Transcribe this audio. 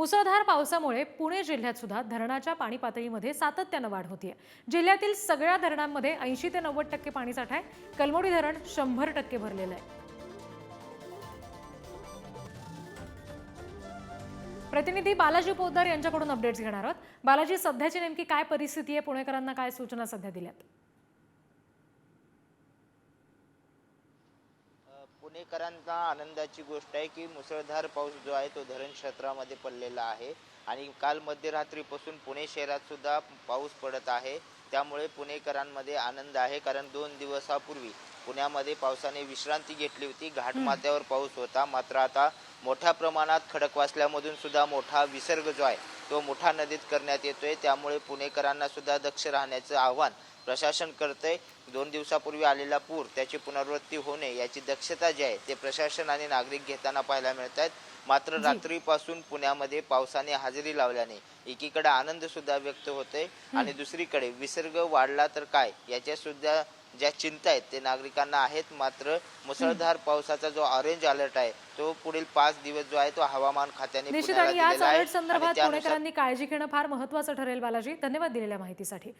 मुसळधार पावसामुळे पुणे जिल्ह्यात सुद्धा धरणाच्या पाणी पातळीमध्ये सातत्यानं वाढ होतीये. जिल्ह्यातील सगळ्या धरणांमध्ये ऐंशी ते नव्वद टक्के पाणीसाठा आहे कलमोडी धरण शंभर टक्के भरलेलं आहे. प्रतिनिधी बालाजी पोद्दार यांच्याकडून अपडेट्स घेणार आहोत. बालाजी सध्याची नेमकी काय परिस्थिती आहे? पुणेकरांना काय सूचना सध्या दिल्यात? पुणेकरांना आनंदाची गोष्ट आहे की मुसळधार पाऊस जो आहे तो धरण क्षेत्रामध्ये पडलेला आहे. आणि काल मध्यरात्रीपासून पुणे शहरात सुद्धा पाऊस पडत आहे. त्यामुळे पुणेकरांमध्ये आनंद आहे कारण दोन दिवसापूर्वी पुण्यामध्ये पावसाने विश्रांती घेतली होती. घाटमाथ्यावर पाऊस होता. मात्र आता मोठ्या प्रमाणात खडकवासल्यामधून सुद्धा मोठा विसर्ग जो आहे तो मोठा नदीत करण्यात येतोय. त्यामुळे पुणेकरांना सुद्धा दक्ष राहण्याचं आव्हान प्रशासन करतंय. दोन दिवसापूर्वी आलेला पूर त्याची पुनरावृत्ती होणे याची दक्षता जी आहे ते प्रशासन आणि नागरिक घेताना पाहायला मिळत आहेत मात्र. रात्रीपासून पुण्यामध्ये पावसाने हजेरी लावल्याने एकीकडे आनंद सुद्धा व्यक्त होतोय. आणि दुसरीकडे विसर्ग वाढला तर काय याच्या सुद्धा ज्या चिंता आहेत ते नागरिकांना आहेत. मात्र मुसळधार पावसाचा जो ऑरेंज अलर्ट आहे तो पुढील पाच दिवस जो आहे तो हवामान खात्याने निश्चित पुण्याला आणि याच दिलेला आहे. अलर्ट संदर्भात पुणेकरांनी काळजी घेणं फार महत्वाचं ठरेल बालाजी. धन्यवाद दिलेल्या माहितीसाठी.